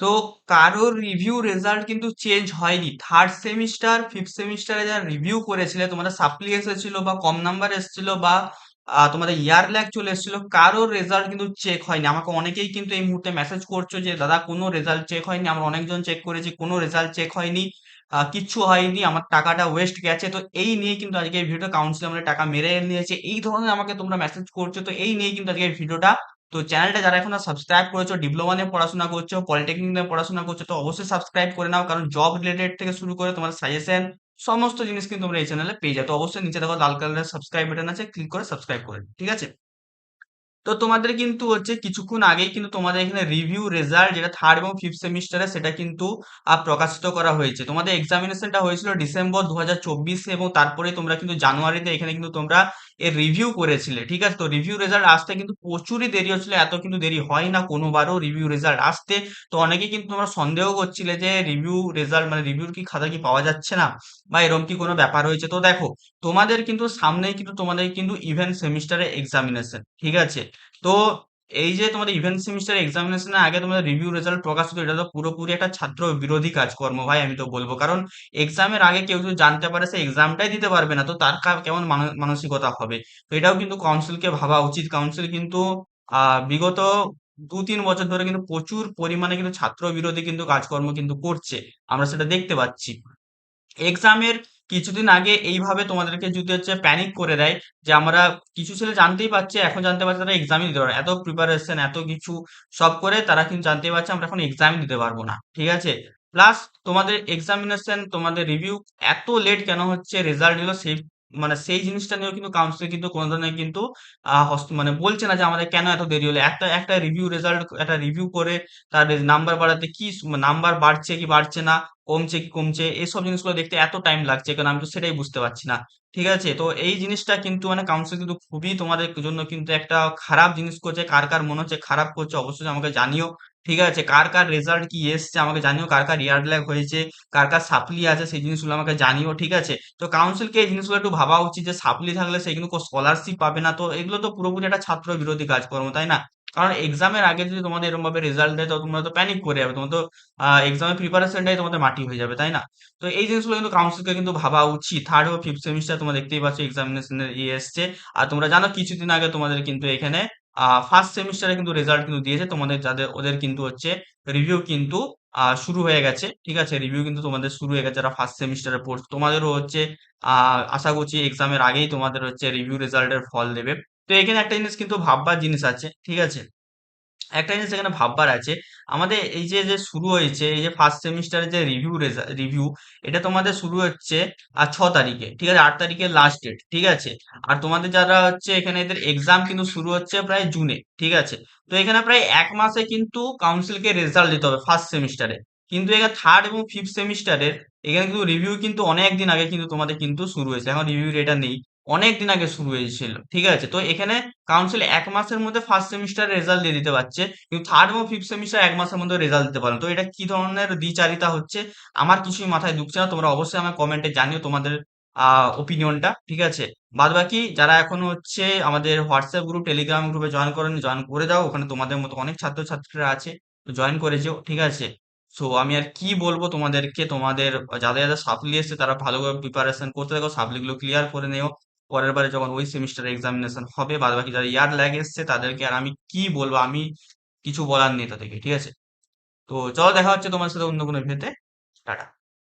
তো কারোর review result কিন্তু চেঞ্জ হয়নি। থার্ড সেমিস্টার ফিফথ সেমিস্টারে যারা রিভিউ করেছিলে, তোমাদের সাপ্লি এসেছিল বা কম নাম্বার এসেছিল বা তোমাদের ইয়ার ল্যাগ চলে এসেছিল, কারোর রেজাল্ট কিন্তু চেক হয়নি। আমাকে অনেকেই কিন্তু এই মুহূর্তে মেসেজ করছ যে, দাদা, কোনো রেজাল্ট চেক হয়নি। আমরা অনেকজন চেক করেছি, কোনো রেজাল্ট চেক হয়নি। কিচ্ছু হয়নি। আমার টাকাটা ওয়েস্ট গেছে। তো এই নিয়ে কিন্তু আজকে ভিডিওটা কাউন্সিল আমাদের টাকা মেরে নিয়েছে। এই ধরনের আমাকে তোমরা মেসেজ করছ। তো এই নিয়ে কিন্তু আজকে ভিডিওটা তো চ্যানেলটা যারা এখন সাবস্ক্রাইব করেছ ডিপ্লোমা নিয়ে পড়াশোনা করছ পলিটেকনিক নিয়ে পড়াশোনা করছ, তো অবশ্যই সাবস্ক্রাইব করে নাও। কারণ জব রিলেটেড থেকে শুরু করে তোমার সাজেশন সমস্ত জিনিস কিন্তু তোমরা এই চ্যানেলে পেয়ে যাও। তো অবশ্যই নিচে দেখো লাল কালারের সাবস্ক্রাইব বাটন আছে ক্লিক করে সাবস্ক্রাইব করে ঠিক আছে? তো তোমাদের কিন্তু হচ্ছে কিছুক্ষণ আগেই কিন্তু তোমাদের এখানে রিভিউ রেজাল্ট যেটা থার্ড এবং ফিফথ সেমিস্টারে সেটা কিন্তু প্রকাশিত করা হয়েছে। তোমাদের এক্সামিনেশনটা হয়েছিল ডিসেম্বর দু হাজার চব্বিশে এবং তারপরে তোমরা কিন্তু জানুয়ারিতে এখানে কিন্তু তোমরা এর রিভিউ করেছিলে, ঠিক আছে? তো রিভিউ রেজাল্ট আসতে কিন্তু প্রচুরই দেরি হচ্ছিল, এত কিন্তু দেরি হয় না, কোনোবারও রিভিউ রেজাল্ট আসতে। তো অনেকে কিন্তু তোমরা সন্দেহ করছিলে যে রিভিউ রেজাল্ট মানে রিভিউর কি খাতা কি পাওয়া যাচ্ছে না বা এরকম কি কোনো ব্যাপার হয়েছে। তো দেখো, তোমাদের কিন্তু সামনেই কিন্তু তোমাদের কিন্তু ইভেন্ট সেমিস্টারে এক্সামিনেশন ঠিক আছে? তো এই যে তোমাদের ইভেন্ট সেমিস্টার এক্সামিনেশনের আগে তোমাদের রিভিউ রেজাল্ট প্রকাশ প্রকাশিত, এটা তো পুরোপুরি একটা ছাত্র বিরোধী কাজকর্ম ভাই আমি তো বলব। কারণ এক্সামের আগে কেউ যদি জানতে পারে সে এক্সামটাই দিতে পারবে না, তো তার কেমন মানসিকতা হবে? তো এটাও কিন্তু কাউন্সিলকে ভাবা উচিত। কাউন্সিল কিন্তু বিগত দু তিন বছর ধরে কিন্তু প্রচুর পরিমাণে কিন্তু ছাত্র বিরোধী কিন্তু কাজকর্ম কিন্তু করছে। আমরা সেটা দেখতে পাচ্ছি। এক্সামের কিছুদিন আগে এইভাবে তোমাদেরকে যদি হচ্ছে প্যানিক করে দেয়, যে আমরা কিছু ছেলে জানতেই পারছে, এখন জানতে পারছে তারা এক্সামই দিতে পারে এত প্রিপারেশন এত কিছু সব করে তারা কিন্তু জানতে পারছে আমরা এখন এক্সামই দিতে পারব না, ঠিক আছে? প্লাস তোমাদের এক্সামিনেশন তোমাদের রিভিউ এত লেট কেন হচ্ছে? রেজাল্ট নিল সেই মানে সেই জিনিসটা নিয়েও কিন্তু কাউন্সিল কিন্তু কোনো ধরনের কিন্তু মানে বলছে না যে আমাদের কেন এত দেরি হলো? একটা একটা রিভিউ রেজাল্ট একটা রিভিউ করে তার নাম্বার বাড়াতে কি নাম্বার বাড়ছে কি বাড়ছে না, কমছে কি কমছে, এসব জিনিসগুলো দেখতে এত টাইম লাগছে কারণ আমি তো সেটাই বুঝতে পারছি না। ঠিক আছে? তো এই জিনিসটা কিন্তু মানে কাউন্সিল কিন্তু খুবই তোমাদের জন্য কিন্তু একটা খারাপ জিনিস করছে। কার কার মনে হচ্ছে খারাপ করছে অবশ্যই আমাকে জানিও। ঠিক আছে? কার কার রেজাল্ট কি এসছে আমাকে জানিও, কার কার ইয়ার ল্যাগ হয়েছে, কার কার সাপ্লি আছে সেই জিনিসগুলো আমাকে জানিও, ঠিক আছে? তো কাউন্সিলকে এই জিনিসগুলো একটু ভাবা উচিত যে সাপ্লি থাকলে সে কিন্তু স্কলারশিপ পাবে না। তো এগুলো তো পুরোপুরি একটা ছাত্র বিরোধী কাজকর্ম, তাই না? কারণ এক্সামের আগে যদি তোমাদের এরকম ভাবে রেজাল্ট দেয়, তো তোমরা তো প্যানিক করে যাবে। তোমরা তো এক্সামের প্রিপারেশনটাই তোমাদের মাটি হয়ে যাবে, তাই না? তো এই জিনিসগুলো কিন্তু কাউন্সিলকে কিন্তু ভাবা উচিত। থার্ড ও ফিফথ সেমিস্টার তোমরা দেখতেই পাচ্ছ এক্সামিনেশনের ইয়ে এসছে। আর তোমরা জানো কিছুদিন আগে তোমাদের কিন্তু এখানে ফার্স্ট সেমিস্টারে কিন্তু রেজাল্ট কিন্তু দিয়েছে। তোমাদের যাদের, ওদের কিন্তু হচ্ছে রিভিউ কিন্তু শুরু হয়ে গেছে। ঠিক আছে? রিভিউ কিন্তু তোমাদের শুরু হয়ে গেছে যারা ফার্স্ট সেমিস্টারে পড়ছে। তোমাদেরও হচ্ছে আশা করছি এক্সামের আগেই তোমাদের হচ্ছে রিভিউ রেজাল্টের ফল দেবে। তো এখানে একটা জিনিস কিন্তু ভাববার জিনিস আছে। ঠিক আছে? একটা জিনিস এখানে ভাববার আছে, আমাদের এই যে যে শুরু হয়েছে, এই যে ফার্স্ট সেমিস্টারের যে রিভিউ রিভিউ এটা তোমাদের শুরু হচ্ছে আর ছ তারিখে, ঠিক আছে? আট তারিখে লাস্ট ডেট ঠিক আছে? আর তোমাদের যারা হচ্ছে এখানে এদের এক্সাম কিন্তু শুরু হচ্ছে প্রায় জুনে, ঠিক আছে? তো এখানে প্রায় এক মাসে কিন্তু কাউন্সিলকে রেজাল্ট দিতে হবে ফার্স্ট সেমিস্টারে কিন্তু এখানে থার্ড এবং ফিফথ সেমিস্টারের এখানে কিন্তু রিভিউ কিন্তু অনেক দিন আগে কিন্তু তোমাদের কিন্তু শুরু হয়েছে। এখন রিভিউ এটা নেই। অনেক দিন আগে শুরু হয়েছিল, ঠিক আছে? তো এখানে কাউন্সিল এক মাসের মধ্যে ফার্স্ট সেমিস্টার রেজাল্ট দিয়ে দিতে পারছে, কিন্তু থার্ড এবং ফিফথ সেমিস্টার এক মাসের মধ্যে রেজাল্ট দিতে পারে না। তো এটা কি ধরনের দ্বিচারিতা হচ্ছে? আমার কিছুই মাথায় ঢুকছে না, তোমরা অবশ্যই আমার কমেন্টে জানিও তোমাদের ওপিনিয়নটা ঠিক আছে? বাদ বাকি যারা এখনও হচ্ছে আমাদের হোয়াটসঅ্যাপ গ্রুপ টেলিগ্রাম গ্রুপে জয়েন করেন জয়েন করে দাও, ওখানে তোমাদের মতো অনেক ছাত্রছাত্রীরা আছে, তো জয়েন করে যেও, ঠিক আছে? সো আমি আর কি বলব তোমাদেরকে, তোমাদের, যাদের যাদের সাপ্লি এসছে, তারা ভালোভাবে প্রিপারেশন করতে থাকো সাপ্লিগুলো ক্লিয়ার করে নিও। পরের বারে যখন ওই সেমিস্টার এক্সামিনেশন হবে বাদ বাকি যারা ইয়ার ল্যাগ এসছে, তাদেরকে আর আমি কি বলব? আমি কিছু বলার নেই তাদেরকে, ঠিক আছে? তো চলো দেখা হচ্ছে তোমার সাথে অন্য কোনো ভিডিওতে টাটা।